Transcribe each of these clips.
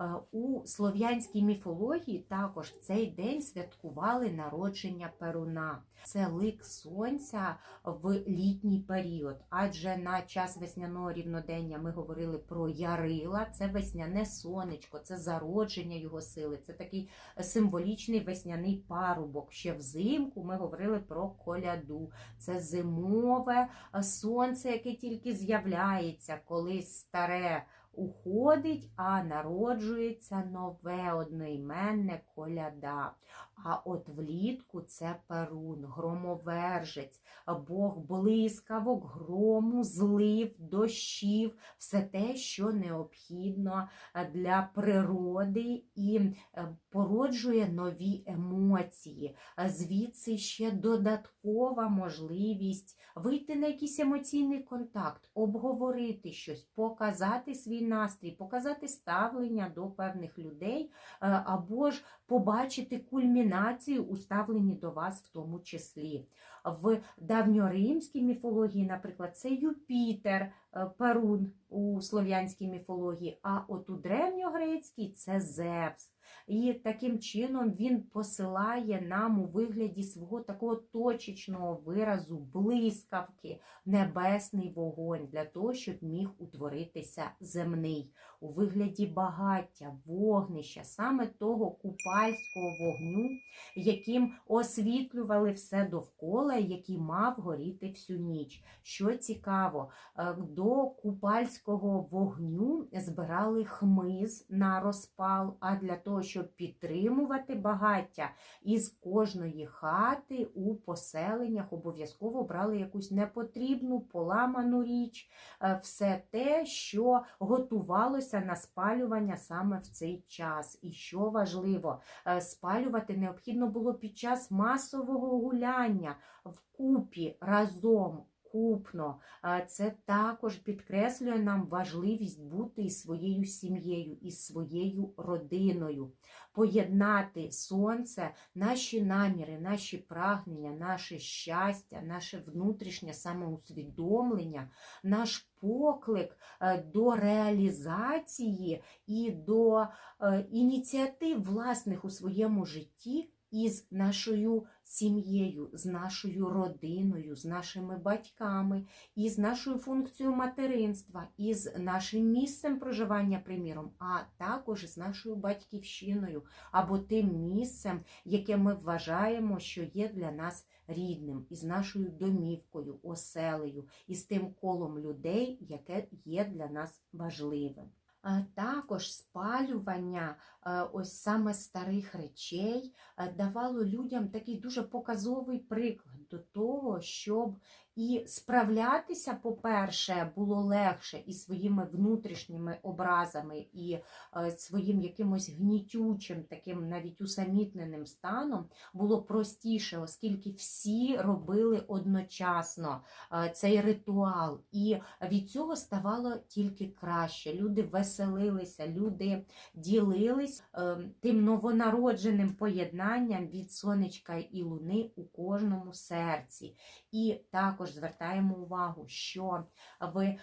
Е, У слов'янській міфології також в цей день святкували народження Перуна. Це лик сонця в літній період, адже на час весняного рівнодення ми говорили про Ярила, це весняне сонечко, це зародження його сили, це такий символічний весняний парубок. Ще взимку ми говорили про коляду. Це зимове е, сонце, яке тільки з'являється, коли старе уходить, а народжується нове одноіменне коляда. А от влітку це перун, громовержець, Бог блискавок, грому, злив, дощів, все те, що необхідно для природи і е, породжує нові емоції. Звідси ще додаткова можливість вийти на якийсь емоційний контакт, обговорити щось, показати свій настрій, показати ставлення до певних людей, е, або ж побачити кульмінацію у ставленні до вас в тому числі. В давньоримській міфології, наприклад, це Юпітер, е, Перун у слов'янській міфології, а от у древньогрецькій це Зевс. І таким чином він посилає нам у вигляді свого такого точечного виразу блискавки, небесний вогонь для того, щоб міг утворитися земний у вигляді багаття, вогнища, саме того купальського вогню, яким освітлювали все довкола, який мав горіти всю ніч. Що цікаво, е, до купальського вогню збирали хмиз на розпал, а для того, щоб підтримувати багаття, із кожної хати у поселеннях обов'язково брали якусь непотрібну поламану річ, е, все те, що готувалося на спалювання саме в цей час. І що важливо, е, спалювати необхідно було під час масового гуляння вкупі разом. Купно, Е, це також підкреслює нам важливість бути із своєю сім'єю, із своєю родиною, поєднати сонце, наші наміри, наші прагнення, наше щастя, наше внутрішнє самоусвідомлення, наш поклик е, до реалізації і до е, ініціатив власних у своєму житті із нашою сім'єю, з нашою родиною, з нашими батьками, із нашою функцією материнства, із нашим місцем проживання, приміром, а також з нашою батьківщиною або тим місцем, яке ми вважаємо, що є для нас рідним, із нашою домівкою, оселею, із тим колом людей, яке є для нас важливим. Е, Також спалювання е, ось саме старих речей е, давало людям такий дуже показовий приклад до того, щоб і справлятися, по-перше, було легше і своїми внутрішніми образами, і е, своїм якимось гнітючим, таким навіть усамітненим станом було простіше, оскільки всі робили одночасно е, цей ритуал, і від цього ставало тільки краще. Люди веселилися, люди ділились е, тим новонародженим поєднанням від сонечка і луни у кожному серці. І також звертаємо увагу, що в е,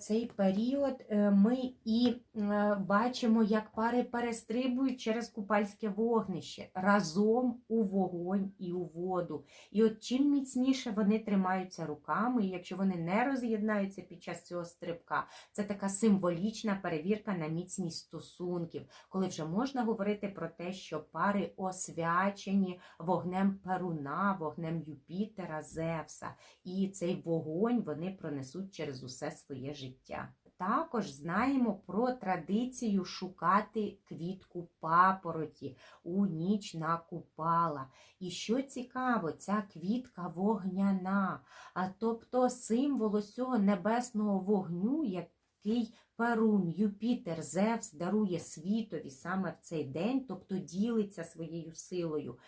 цей період е, ми і е, бачимо, як пари перестрибують через купальське вогнище разом у вогонь і у воду. І от чим міцніше вони тримаються руками, і якщо вони не роз'єднаються під час цього стрибка, це така символічна перевірка на міцність стосунків, коли вже можна говорити про те, що пари освячені вогнем Перуна, вогнем Юпітера, Зевса. І цей вогонь вони пронесуть через усе своє життя. Також знаємо про традицію шукати квітку папороті у ніч на купала. І що цікаво, ця квітка вогняна, а тобто символ усього небесного вогню, який Перун, Юпітер, Зевс дарує світові саме в цей день, тобто ділиться своєю силою.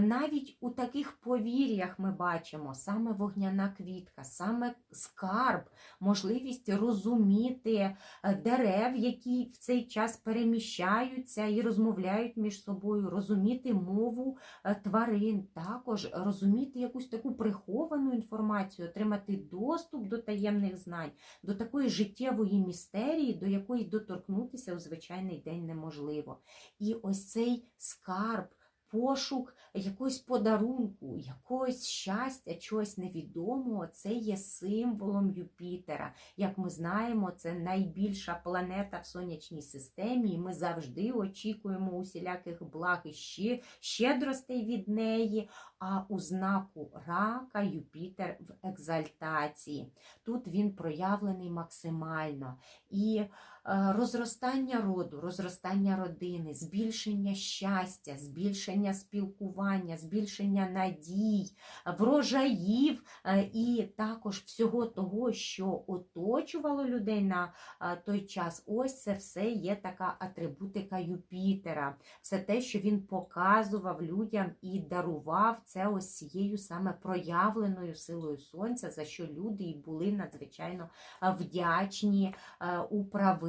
Навіть у таких повір'ях ми бачимо саме вогняна квітка, саме скарб, можливість розуміти е, дерев, які в цей час переміщаються і розмовляють між собою, розуміти мову е, тварин, також розуміти якусь таку приховану інформацію, отримати доступ до таємних знань, до такої життєвої містерії матерії, до якої доторкнутися у звичайний день неможливо. І ось цей скарб. Пошук якогось подарунку, якогось щастя, чогось невідомого, це є символом Юпітера. Як ми знаємо, це найбільша планета в сонячній системі, і ми завжди очікуємо усіляких благ і ще, щедростей від неї. А у знаку рака Юпітер в екзальтації. Тут він проявлений максимально. І розростання роду, розростання родини, збільшення щастя, збільшення спілкування, збільшення надій, врожаїв е, і також всього того, що оточувало людей на е, той час. Ось це все є така атрибутика Юпітера, все те, що він показував людям і дарував це ось цією саме проявленою силою сонця, за що люди і були надзвичайно е, вдячні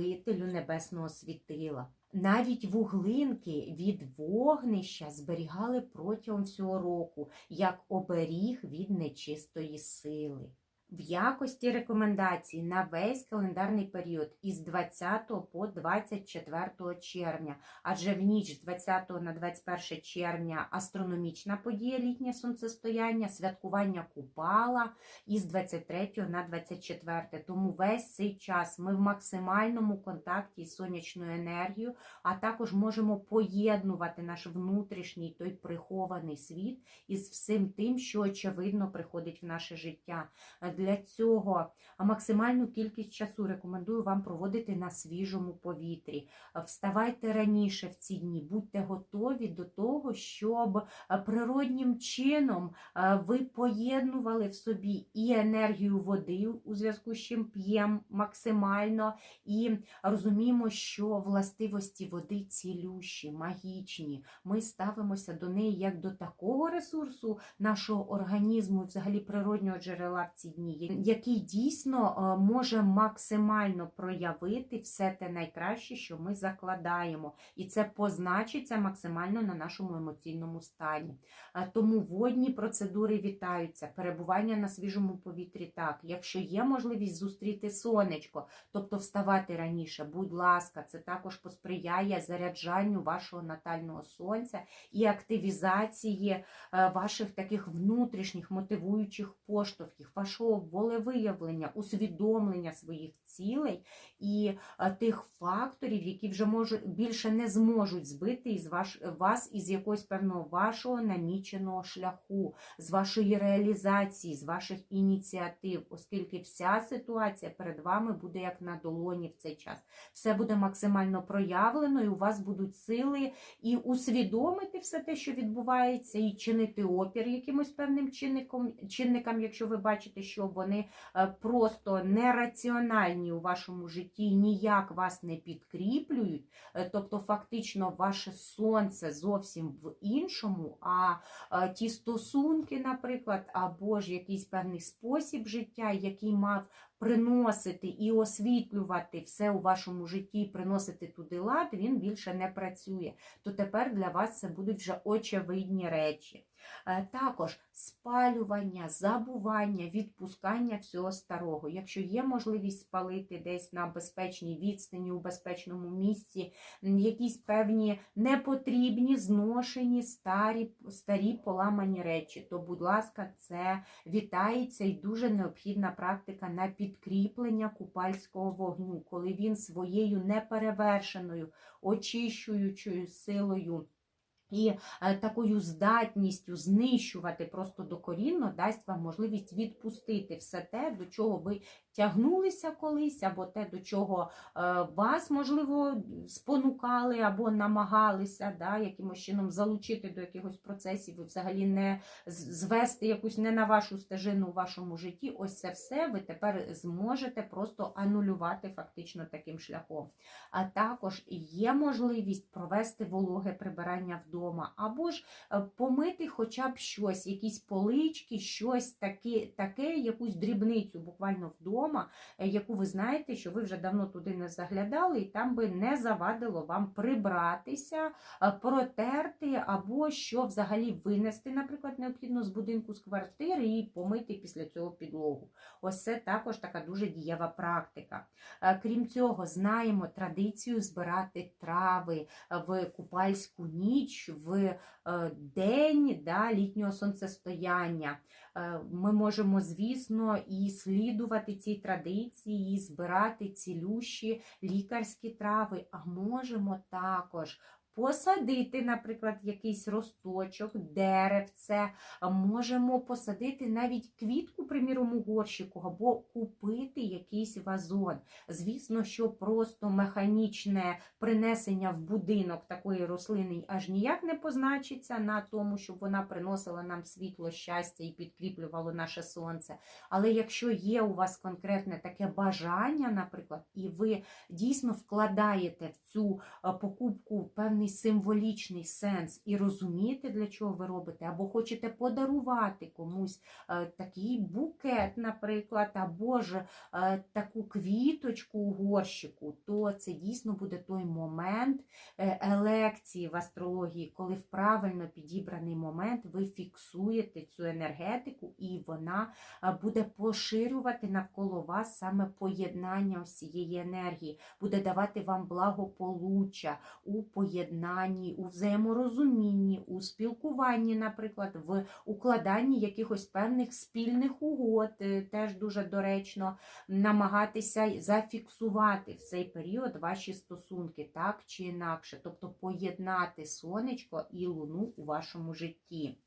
управителю небесного світила. Навіть вуглинки від вогнища зберігали протягом всього року як оберіг від нечистої сили. В якості рекомендацій на весь календарний період із 20 по 24 червня, адже в ніч з 20 на 21 червня астрономічна подія літнє сонцестояння, святкування Купала із 23 на 24. Тому весь цей час ми в максимальному контакті з сонячною енергією, а також можемо поєднувати наш внутрішній той прихований світ із всім тим, що очевидно приходить в наше життя. Для цього максимальну кількість часу рекомендую вам проводити на свіжому повітрі. Вставайте раніше в ці дні, будьте готові до того, щоб природнім чином ви поєднували в собі і енергію води, у зв'язку з чим п'ємо максимально, і розуміємо, що властивості води цілющі, магічні. Ми ставимося до неї як до такого ресурсу нашого організму, взагалі природнього джерела в ці дні який дійсно може максимально проявити все те найкраще, що ми закладаємо, і це позначиться максимально на нашому емоційному стані. Тому водні процедури вітаються, перебування на свіжому повітрі так. Якщо є можливість зустріти сонечко, тобто вставати раніше, будь ласка, це також посприяє заряджанню вашого натального сонця і активізації е, ваших таких внутрішніх мотивуючих поштовхів, вашого волевиявлення, усвідомлення своїх цілей і е, тих факторів, які вже можуть більше не зможуть збити із ваш, вас із якогось певного вашого наміченого шляху, з вашої реалізації, з ваших ініціатив, оскільки вся ситуація перед вами буде як на долоні в цей час. Все буде максимально проявлено, і у вас будуть сили і усвідомити все те, що відбувається, і чинити опір якимось певним чинником, чинникам, якщо ви бачите, що вони е, просто нераціональні у вашому житті, ніяк вас не підкріплюють, е, тобто, фактично, ваше сонце зовсім в іншому, а е, ті стосунки, наприклад, або ж якийсь певний спосіб життя, який мав приносити і освітлювати все у вашому житті, приносити туди лад, він більше не працює. То тепер для вас це будуть вже очевидні речі. Е, також спалювання, забування, відпускання всього старого. Якщо є можливість спалити десь на безпечній відстані, у безпечному місці, якісь певні непотрібні, зношені, старі, старі поламані речі, то, будь ласка, це вітається і дуже необхідна практика на підкріплення купальського вогню, коли він своєю неперевершеною, очищуючою силою. І е, такою здатністю знищувати просто докорінно дасть вам можливість відпустити все те, до чого ви тягнулися колись, або те, до чого е, вас, можливо, спонукали, або намагалися да, якимось чином залучити до якихось процесів і взагалі не звести якусь не на вашу стежину у вашому житті. Ось це все ви тепер зможете просто анулювати фактично таким шляхом. А також є можливість провести вологе прибирання вдома, або ж е, помити хоча б щось, якісь полички, щось таке, таке якусь дрібницю буквально вдома вдома, е, яку ви знаєте, що ви вже давно туди не заглядали, і там би не завадило вам прибратися, е, протерти або що взагалі винести, наприклад, необхідно з будинку з квартири і помити після цього підлогу. Ось це також така дуже дієва практика. Е, Крім цього, знаємо традицію збирати трави в купальську ніч, в день да, літнього сонцестояння. Ми можемо, звісно, і слідувати цій традиції, збирати цілющі лікарські трави, а можемо також. Посадити, наприклад, якийсь росточок, деревце, можемо посадити навіть квітку, приміром, у горщику, або купити якийсь вазон. Звісно, що просто механічне принесення в будинок такої рослини аж ніяк не позначиться на тому, щоб вона приносила нам світло, щастя і підкріплювало наше сонце. Але якщо є у вас конкретне таке бажання, наприклад, і ви дійсно вкладаєте в цю е, покупку певний символічний сенс і розумієте, для чого ви робите, або хочете подарувати комусь е, такий букет, наприклад, або ж е, таку квіточку у горщику, то це дійсно буде той момент е, елекції в астрології, коли в правильно підібраний момент ви фіксуєте цю енергетику, і вона буде поширювати навколо вас саме поєднання ось цієї енергії, буде давати вам благополуччя у поєднанні, у взаєморозумінні, у спілкуванні, наприклад, в укладанні якихось певних спільних угод, е, теж дуже доречно намагатися зафіксувати в цей період ваші стосунки, так чи інакше, тобто поєднати сонечко і луну у вашому житті.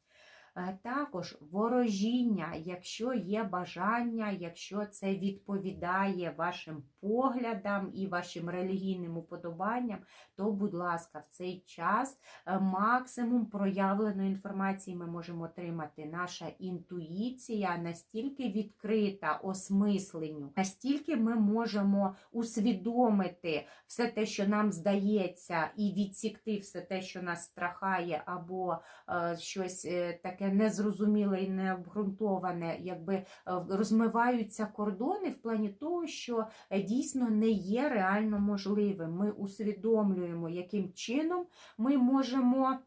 Також ворожіння, якщо є бажання, якщо це відповідає вашим поглядам і вашим релігійним уподобанням, то, будь ласка, в цей час е, максимум проявленої інформації ми можемо отримати. Наша інтуїція настільки відкрита осмисленню, настільки ми можемо усвідомити все те, що нам здається, і відсікти все те, що нас страхає, або е, щось е, таке незрозуміле і необґрунтоване, якби е, розмиваються кордони в плані того, що е, дійсно не є реально можливим. Ми усвідомлюємо, яким чином ми можемо.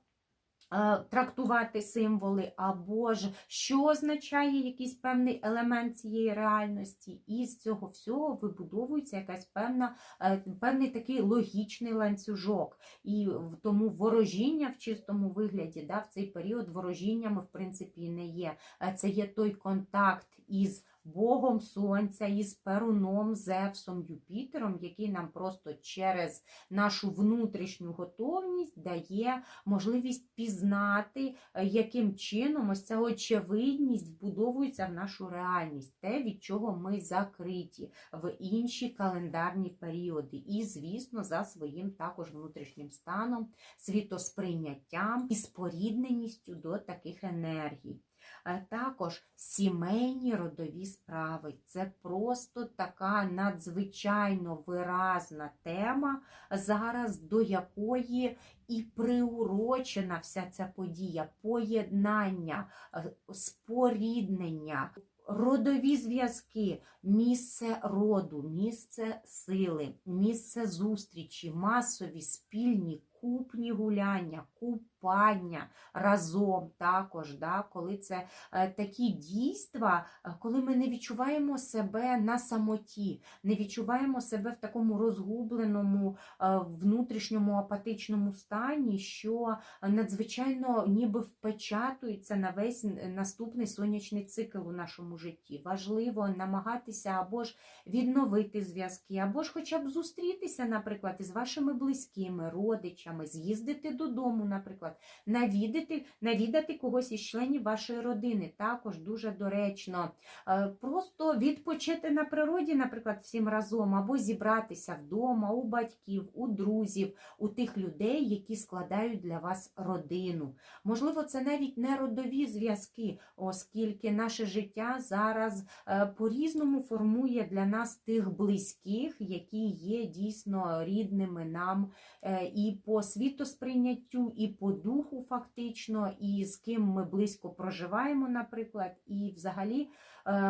Е, Трактувати символи, або ж що означає якийсь певний елемент цієї реальності, і з цього всього вибудовується якась певна, е, певний такий логічний ланцюжок. І тому ворожіння в чистому вигляді, да, в цей період ворожіннями, в принципі, не є. Е, Це є той контакт із Богом Сонця, із Перуном, Зевсом, Юпітером, який нам просто через нашу внутрішню готовність дає можливість пізнати, е, яким чином ось ця очевидність вбудовується в нашу реальність, те, від чого ми закриті в інші календарні періоди. І, звісно, за своїм також внутрішнім станом, світосприйняттям і спорідненістю до таких енергій. Е, Також сімейні родові справи. Це просто така надзвичайно виразна тема, зараз до якої і приурочена вся ця подія, поєднання, е, споріднення. Родові зв'язки, місце роду, місце сили, місце зустрічі, масові спільні купні гуляння, купання разом також, да, коли це е, такі дійства, е, коли ми не відчуваємо себе на самоті, не відчуваємо себе в такому розгубленому е, внутрішньому апатичному стані, що надзвичайно ніби впечатується на весь наступний сонячний цикл у нашому житті. Важливо намагатися або ж відновити зв'язки, або ж хоча б зустрітися, наприклад, із вашими близькими, родичами, з'їздити додому, наприклад, навідати, навідати когось із членів вашої родини. Також дуже доречно. Е, Просто відпочити на природі, наприклад, всім разом, або зібратися вдома, у батьків, у друзів, у тих людей, які складають для вас родину. Можливо, це навіть не родові зв'язки, оскільки наше життя зараз е, по-різному формує для нас тих близьких, які є дійсно рідними нам е, і по світосприйняттю, і по духу, фактично, і з ким ми близько проживаємо, наприклад, і взагалі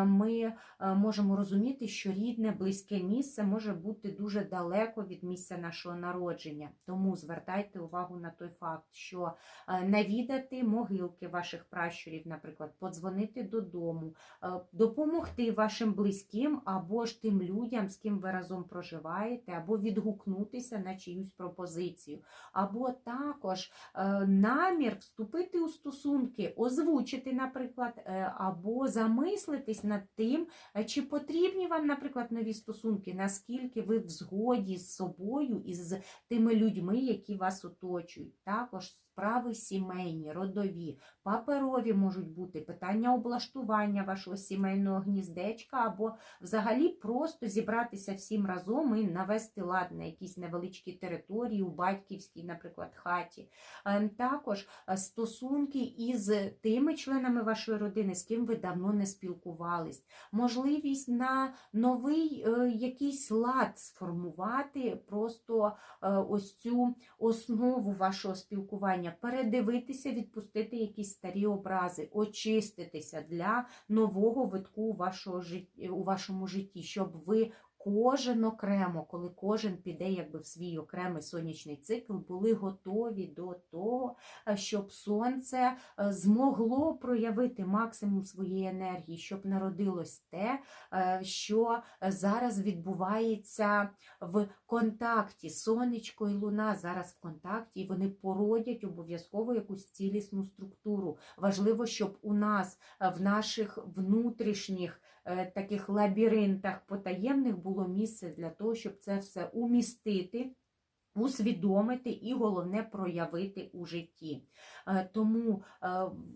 ми е, можемо розуміти, що рідне, близьке місце може бути дуже далеко від місця нашого народження. Тому звертайте увагу на той факт, що е, навідати могилки ваших пращурів, наприклад, подзвонити додому, е, допомогти вашим близьким або ж тим людям, з ким ви разом проживаєте, або відгукнутися на чиюсь пропозицію, або також е, намір вступити у стосунки, озвучити, наприклад, е, або замислитись над тим, е, чи потрібні вам, наприклад, нові стосунки, наскільки ви в згоді з собою і з тими людьми, які вас оточують. Також справи сімейні, родові, паперові можуть бути питання облаштування вашого сімейного гніздечка, або взагалі просто зібратися всім разом і навести лад на якісь невеличкі території у батьківській, наприклад, хаті. Е, Також е, стосунки із тими членами вашої родини, з ким ви давно не спілкувались, можливість на новий е, якийсь лад сформувати просто е, ось цю основу вашого спілкування, передивитися, відпустити якісь старі образи, очиститися для нового витку у, житті, у вашому житті, щоб ви кожен окремо, коли кожен піде якби в свій окремий сонячний цикл, були готові до того, е, щоб сонце е, змогло проявити максимум своєї енергії, щоб народилось те, е, що зараз відбувається в контакті. Сонечко і луна зараз в контакті, і вони породять обов'язково якусь цілісну структуру. Важливо, щоб у нас в наших внутрішніх таких лабіринтах потаємних було місце для того, щоб це все умістити. Усвідомити і головне проявити у житті. Е, Тому е,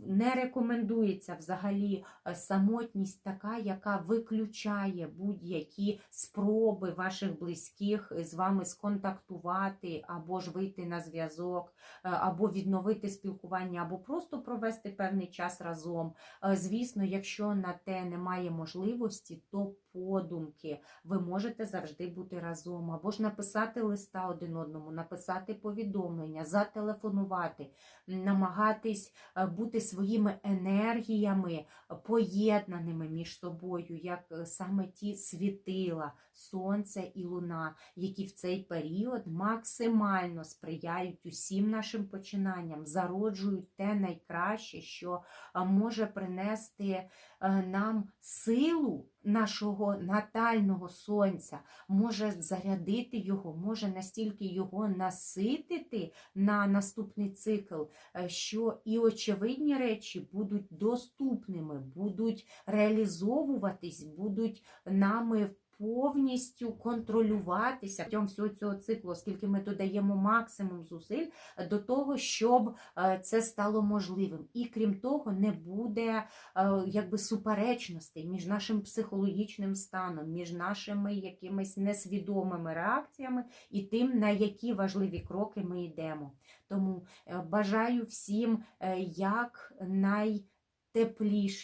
не рекомендується взагалі е, самотність така, яка виключає будь-які спроби ваших близьких з вами сконтактувати, або ж вийти на зв'язок, або відновити спілкування, або просто провести певний час разом. Звісно, якщо на те немає можливості, то подумки. Ви можете завжди бути разом, або ж написати листа один одному, написати повідомлення, зателефонувати, намагатись е, бути своїми енергіями поєднаними між собою, як е, саме ті світила, сонце і луна, які в цей період максимально сприяють усім нашим починанням, зароджують те найкраще, що е, може принести нам силу нашого натального сонця, може зарядити його, може настільки його наситити на наступний цикл, е, що і очевидні речі будуть доступними, будуть реалізовуватись, будуть нами повністю контролюватися протягом всього цього циклу, оскільки ми додаємо максимум зусиль до того, щоб е, це стало можливим. І крім того, не буде е, якби суперечностей між нашим психологічним станом, між нашими якимись несвідомими реакціями і тим, на які важливі кроки ми йдемо. Тому е, бажаю всім як найтепліше,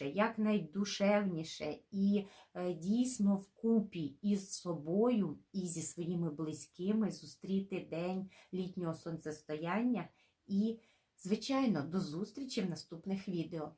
як найдушевніше і е, дійсно вкупі із собою і зі своїми близькими зустріти день літнього сонцестояння. І, звичайно, до зустрічі в наступних відео.